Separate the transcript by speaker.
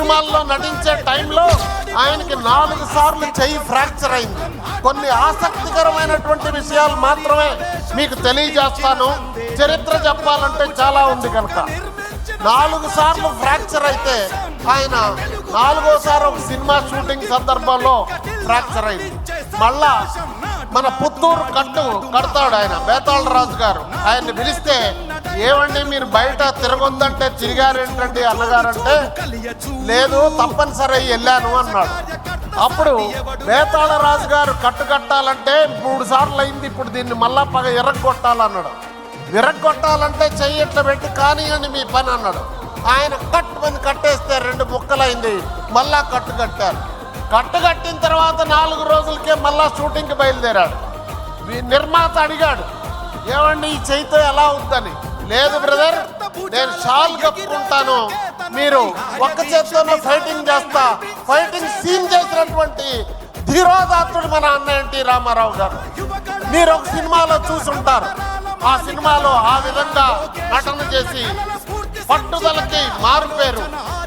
Speaker 1: సినిమాల్లో నటించే టైంలో ఆయనకి నాలుగు సార్లు చెయ్యి ఫ్రాక్చర్ అయింది. కొన్ని ఆసక్తికరమైనటువంటి విషయాలు మాత్రమే మీకు తెలియజేస్తాను. చరిత్ర చెప్పాలంటే చాలా ఉంది కనుక. నాలుగు సార్లు ఫ్రాక్చర్ అయితే ఆయన నాలుగోసారి ఒక సినిమా షూటింగ్ సందర్భంలో ఫ్రాక్చర్ అయింది. మళ్ళా మన పుత్తూరు కట్టు కడతాడు ఆయన బేతాళరాజు గారు. ఆయన్ని పిలిస్తే ఏమండి మీరు బయట తిరగొద్దంటే తిరిగారేంటండి అన్నగారంటే? లేదు తప్పనిసరి అయి వెళ్ళాను అన్నాడు. అప్పుడు వేతాళ రాజు గారు కట్టు కట్టాలంటే మూడు సార్లు అయింది ఇప్పుడు దీన్ని మళ్ళా పగ ఎర్రగొట్టాలన్నాడు విరగొట్టాలంటే చెయ్యట్ల పెట్టి కానివ్వండి మీ పని అన్నాడు. ఆయన కట్టు పని కట్టేస్తే రెండు ముక్కలైంది మళ్ళా కట్టు కట్టారు. కట్టు కట్టిన తర్వాత నాలుగు రోజులకే మళ్ళా షూటింగ్కి బయలుదేరాడు. నిర్మాత అడిగాడు ఏమండి ఈ చేయితో ఎలా ఉందని? లేదు బ్రదర్ నేను షాల్ కప్పుకుంటాను. మీరు ఒక్క చేత్తోనే ఫైటింగ్ చేస్తా. ఫైటింగ్ సీన్ చేసినటువంటి ధీరోదాత్తుడు మన అన్న ఎన్టీ రామారావు గారు. మీరు ఒక సినిమాలో చూసుంటారు. ఆ సినిమాలో ఆ విధంగా నటన చేసి పట్టుదలకి మారుపేరు.